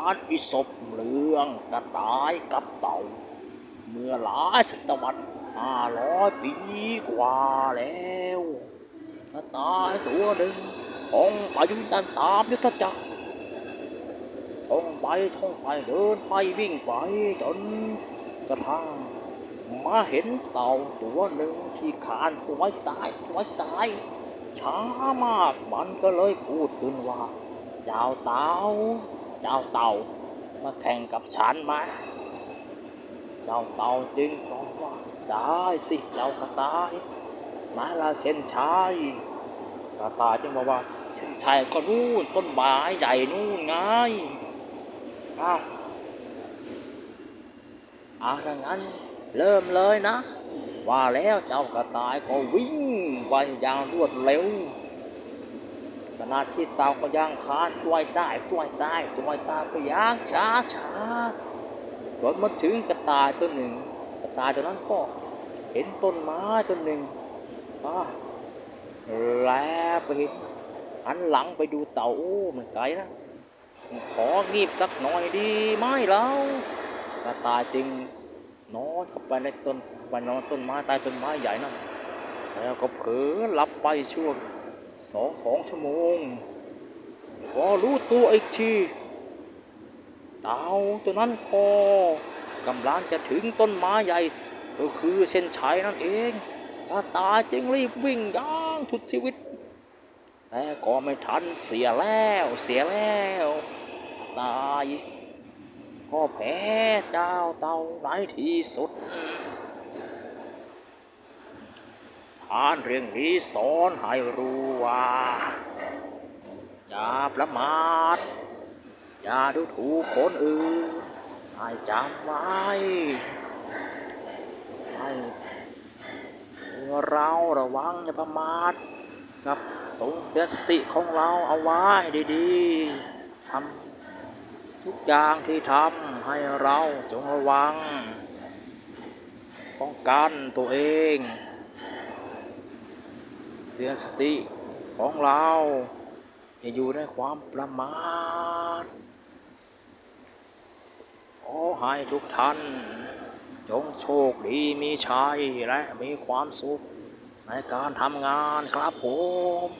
านอิศบเรื่องกระต่ายกับเต่า เมื่อหลายศตวรรษห้าร้อยปีกว่าแล้วกระต่ายตัวหนึ่งท่องไปยุ่งตามตามยุทธจักรท่องไปท่องไปเดินไปวิ่งไปจนกระทั่งมาเห็นเต่าตัวหนึ่งที่ขานไว้ตายไว้ตายช้ามากมันก็เลยพูดขึ้นว่า เจ้าเต่า เจ้าเต่ามาแข่งกับฉันไหมเจ้าเต่าจึงตอบว่าได้สิเจ้ากระต่ายมาละเส้นชัยกระต่ายจึงบอกว่าเส้นชัยก็นู่นต้นไม้ใหญ่นู่นไงอ้าวอะถ้างั้นเริ่มเลยนะ ว่าแล้วเจ้ากระต่ายก็วิ่งไปอย่างรวดเร็ว ขณะที่เต่าก็ย่างคานตัวใต้ตัวใต้ตัวใต้ก็ย่างช้าช้าจนมาถึงกระต่ายตัวหนึ่ง กระต่ายตัวนั้นก็เห็นต้นไม้ต้นหนึ่งอ่าแล้วไปเห็นหันหลังไปดูเต่าโอ้มันไกลนะของีบสักหน่อยดีไหมเรากระต่ายจึงนอนเข้าไปในต้นไปนอนต้นไม้ใต้ต้นไม้ใหญ่นั่นแล้วก็เผลอหลับไปช่วง สองสองชั่วโมงพอรู้ตัวอีกทีเต่าตัวนั้นก็กำลังจะถึงต้นไม้ใหญ่ ก็คือเส้นชัยนั่นเองกระต่ายจึงรีบวิ่งย่างทุดชีวิต แต่ก็ไม่ทันเสียแล้วเสียแล้วตาย ก็แพ้เจ้าเต่าในที่สุด ทานเรื่องนี้สอนให้รู้ว่าอย่าประมาทอย่าดูถูกคนอื่นให้จำไว้ให้เราระวังอย่าประมาทกับตรงเตือนสติของเราเอาไว้ดีๆทำทุกอย่างที่ทำให้เราจงระวังป้องกันตัวเอง เตือนสติของเราอย่าอยู่ในความประมาทขอให้ทุกท่าน จงโชคดีมีชัยและมีความสุขในการทำงานครับผม